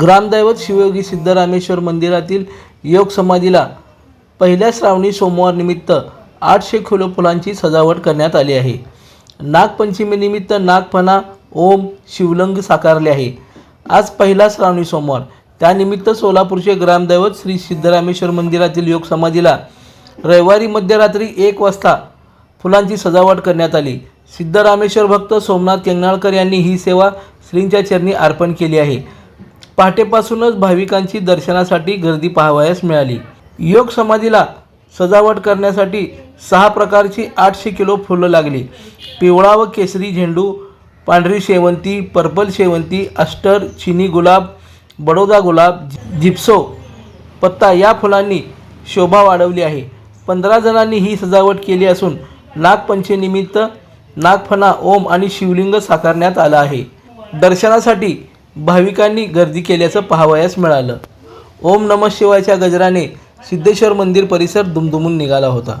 ग्रामदैवत शिवयोगी सिद्धरामेश्वर मंदिरातील योग समाधीला पहिल्या श्रावणी सोमवार निमित्त आठशे किलो फुलांची सजावट करण्यात आली आहे. नागपंचमीनिमित्त नागपणा ओम शिवलंग साकारले आहे. आज पहिला श्रावणी सोमवार. त्यानिमित्त सोलापूरचे ग्रामदैवत श्री सिद्धरामेश्वर मंदिरातील योग समाधीला रविवारी मध्यरात्री एक वाजता फुलांची सजावट करण्यात आली. सिद्धरामेश्वर भक्त सोमनाथ यंगनाळकर यांनी ही सेवा श्रींच्या चरणी अर्पण केली आहे. पहाटेपासूनच भाविकांची दर्शनासाठी गर्दी पाहावयास मिळाली. योग समाधीला सजावट करण्यासाठी सहा प्रकारची आठशे किलो फुलं लागली. पिवळा व केसरी झेंडू पांढरी शेवंती पर्पल शेवंती अस्टर चिनी गुलाब बडोदा गुलाब जिप्सो पत्ता या फुलांनी शोभा वाढवली आहे. पंधरा जणांनी ही सजावट केली असून नागपंचमीनिमित्त नागफणा ओम आणि शिवलिंग साकारण्यात आलं आहे. दर्शनासाठी भाविकांनी गर्दी केल्याचं पाहावयास मिळालं. ओम नम शिवायच्या गजराने सिद्धेश्वर मंदिर परिसर दुमदुमून निघाला होता.